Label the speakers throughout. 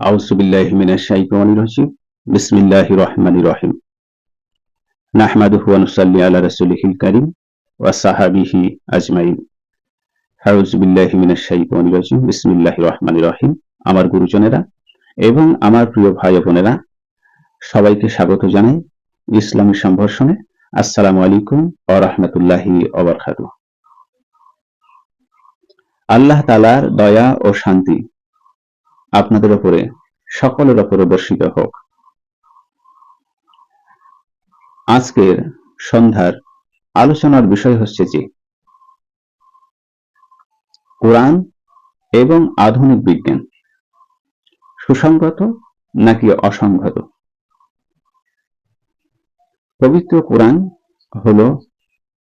Speaker 1: আমার গুরুজনেরা এবং আমার প্রিয় ভাই বোনেরা, সবাইকে স্বাগত জানাই ইসলামী সম্ভাষণে। আসসালাম আলাইকুম ও রহমতুল্লাহ আল্লাহ তালার দয়া ও শান্তি আপনাদের উপরে, সকলের উপরে বর্ষিত হোক। আজকের সন্ধ্যার আলোচনার বিষয় হচ্ছে যে, কোরআন এবং আধুনিক বিজ্ঞান, সুসংগত নাকি অসংগত? পবিত্র কোরআন হল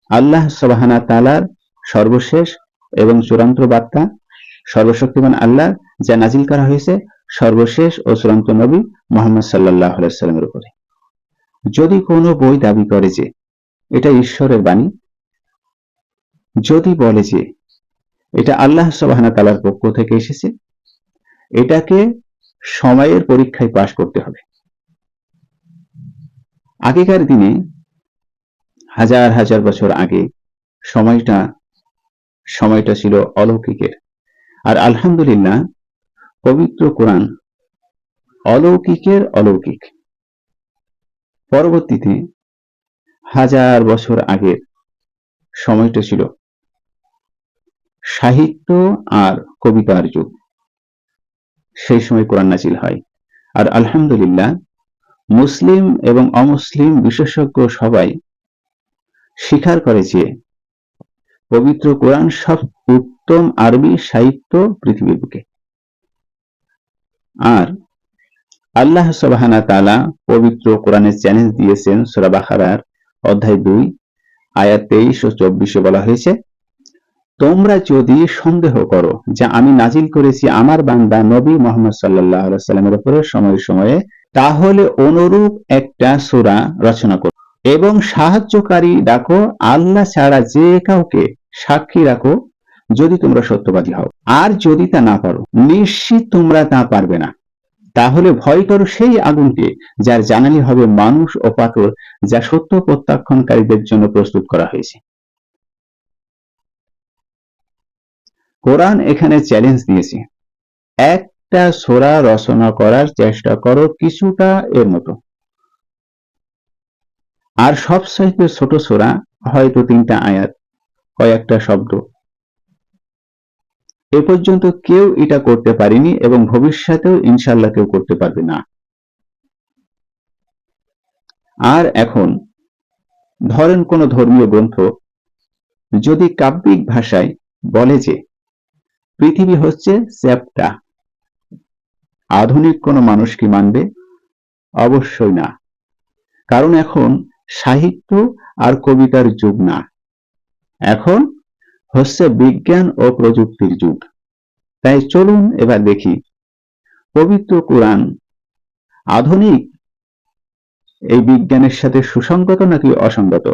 Speaker 1: আল্লাহ সবাহানা তালার সর্বশেষ এবং চূড়ান্ত বার্তা সর্বশক্তিমান আল্লাহ যা নাজিল করা হয়েছে সর্বশেষ ও চূড়ান্ত নবী মোহাম্মদ সাল্লাহ উপরে। যদি কোনো বই দাবি করে যে এটা ঈশ্বরের বাণী, যদি বলে যে এটা আল্লাহ সবাহানা তালার পক্ষ থেকে এসেছে, এটাকে সময়ের পরীক্ষায় পাশ করতে হবে। আগেকার দিনে হাজার হাজার বছর আগে সময়টা সময়টা ছিল অলৌকিকের। আর আলহামদুলিল্লাহ, পবিত্র কোরআন অলৌকিকের অলৌকিক। পরবর্তীতে হাজার বছর আগের সময়টা ছিল সাহিত্য আর কবিতার যুগ। সেই সময় কোরআন নাজিল হয়। আর আলহামদুলিল্লাহ, মুসলিম এবং অমুসলিম বিশেষজ্ঞ সবাই স্বীকার করে যে পবিত্র কোরআন সব উত্তম আরবি সাহিত্য পৃথিবীর বুকে। আর আল্লাহ সবাহানা তালা পবিত্র কোরআনের চ্যালেঞ্জ দিয়েছেন সোরাবাহারার অধ্যায় দুই, আয়াত তেইশ ও চব্বিশে বলা হয়েছে, তোমরা যদি সন্দেহ করো যে আমি নাজিল করেছি আমার বান্দা নবী মোহাম্মদ সাল্লাহ সাল্লামের উপরে সময়ে সময়ে, তাহলে অনুরূপ একটা সুরা রচনা করো এবং সাহায্যকারী ডাকো আল্লাহ ছাড়া যে কাউকে সাক্ষী রাখো যদি তোমরা সত্যবাদী হও। আর যদি তা না পারো, নিশ্চিত তোমরা তা পারবে না। তাহলে ভয় করো সেই আগুনকে যার জানালি হবে মানুষ ও পাথর যা সত্য প্রত্যাখ্যানকারীদের জন্য প্রস্তুত করা হয়েছে। কোরআন এখানে চ্যালেঞ্জ দিয়েছে। একটা সোরা রচনা করার চেষ্টা করো কিছুটা এর মতো। আর সবচাইতে ছোট সোরা, হয়তো তিনটা আয়াত কয়েকটা শব্দ। এ পর্যন্ত কেউ এটা করতে পারেনি এবং ভবিষ্যতেও ইনশাল্লাহ কেউ করতে পারবে না। আর এখন, ধরেন কোন ধর্মীয় গ্রন্থ যদি কাব্যিক ভাষায় বলে যে, পৃথিবী হচ্ছে চ্যাপ্টা, আধুনিক কোন মানুষ কি মানবে? অবশ্যই না। কারণ এখন সাহিত্য আর কবিতার যুগ না। এখন হচ্ছে বিজ্ঞান ও প্রযুক্তির যুগ। তাই চলুন এবার দেখি। পবিত্র কোরআন আধুনিক এই বিজ্ঞানের সাথে সুসংগত নাকি অসঙ্গত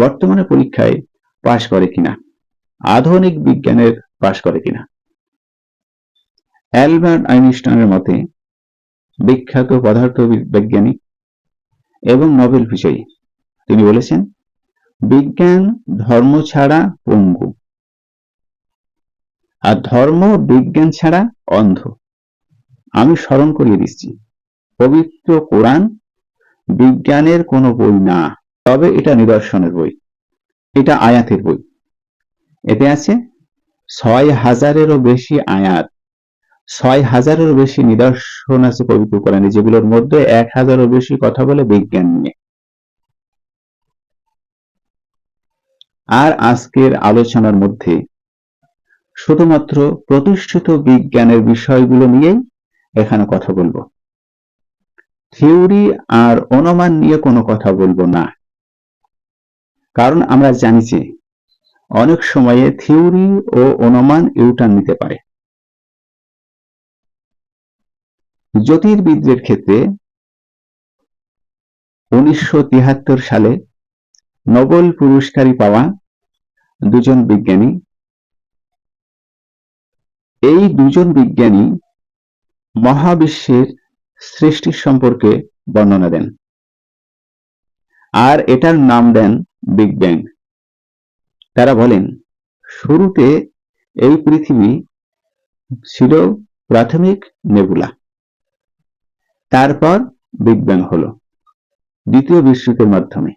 Speaker 1: বর্তমানে পরীক্ষায় পাশ করে কিনা? আধুনিক বিজ্ঞানের পাশ করে কিনা? অ্যালবার্ট আইনস্টাইনের মতে, বিখ্যাত পদার্থ বিজ্ঞানী এবং নোবেল বিজয়ী। তিনি বলেছেন বিজ্ঞান, ধর্ম ছাড়া পঙ্গু। আর ধর্ম, বিজ্ঞান ছাড়া অন্ধ। আমি স্মরণ করিয়ে দিচ্ছি, পবিত্র কোরআন বিজ্ঞানের কোনো বই না, তবে এটা নিদর্শনের বই, এটা আয়াতের বই। এতে আছে, ছয় হাজারেরও বেশি আয়াত, ছয় হাজারেরও বেশি নিদর্শন আছে পবিত্র কোরআনে, যেগুলোর মধ্যে এক হাজারও বেশি কথা বলে বিজ্ঞান নিয়ে। আর আজকের আলোচনার মধ্যে শুধুমাত্র প্রতিষ্ঠিত বিজ্ঞানের বিষয়গুলো নিয়েই এখানে কথা বলব। থিওরি আর অনুমান নিয়ে কোনো কথা বলব না। কারণ আমরা জানি যে অনেক সময়ে থিওরি ও অনুমান ইউটার্ন নিতে পারে। জ্যোতির্বিদদের ক্ষেত্রে উনিশশো সালে নোবেল পুরস্কারই পাওয়া দুজন বিজ্ঞানী। এই দুজন বিজ্ঞানী মহাবিশ্বের সৃষ্টি সম্পর্কে বর্ণনা দেন। আর এটার নাম দেন বিগ ব্যাং। তারা বলেন, শুরুতে এই পৃথিবী ছিল প্রাথমিক নেবুলা। তারপর বিগ ব্যাং হলো দ্বিতীয় বিশ্বযুদ্ধের মাধ্যমে।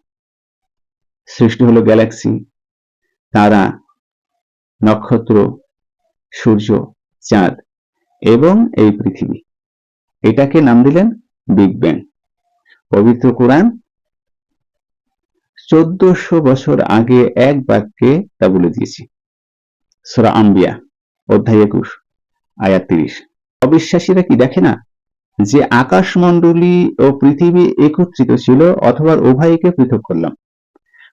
Speaker 1: সৃষ্টি হলো গ্যালাক্সি তারা নক্ষত্র, সূর্য, চাঁদ এবং এই পৃথিবী। এটাকে নাম দিলেন বিগ ব্যাং পবিত্র কোরআন চোদ্দশো বছর আগে এক বাক্যে তা বলে দিয়েছি। সোরা আম্বিয়া, অধ্যায় একুশ, আয়াত তিরিশ। অবিশ্বাসীরা কি দেখে না যে আকাশমণ্ডলী ও পৃথিবী একত্রিত ছিল অথবা উভয়কে পৃথক করলাম?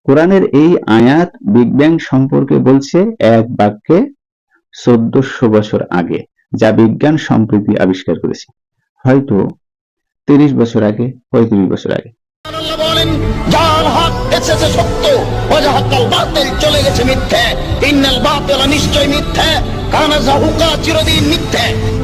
Speaker 1: কোরআনের এই আয়াত বিগ ব্যাং সম্পর্কে বলছে এক বাক্যে চোদ্দশো বছর আগে, যা বিজ্ঞান সম্প্রীতি আবিষ্কার করেছে। হয়তো তিরিশ বছর আগে, পঁয়ত্রিশ বছর আগে।
Speaker 2: চলে গেছে মিথ্যে। নিশ্চয় মিথ্যে চিরদিন মিথ্যে।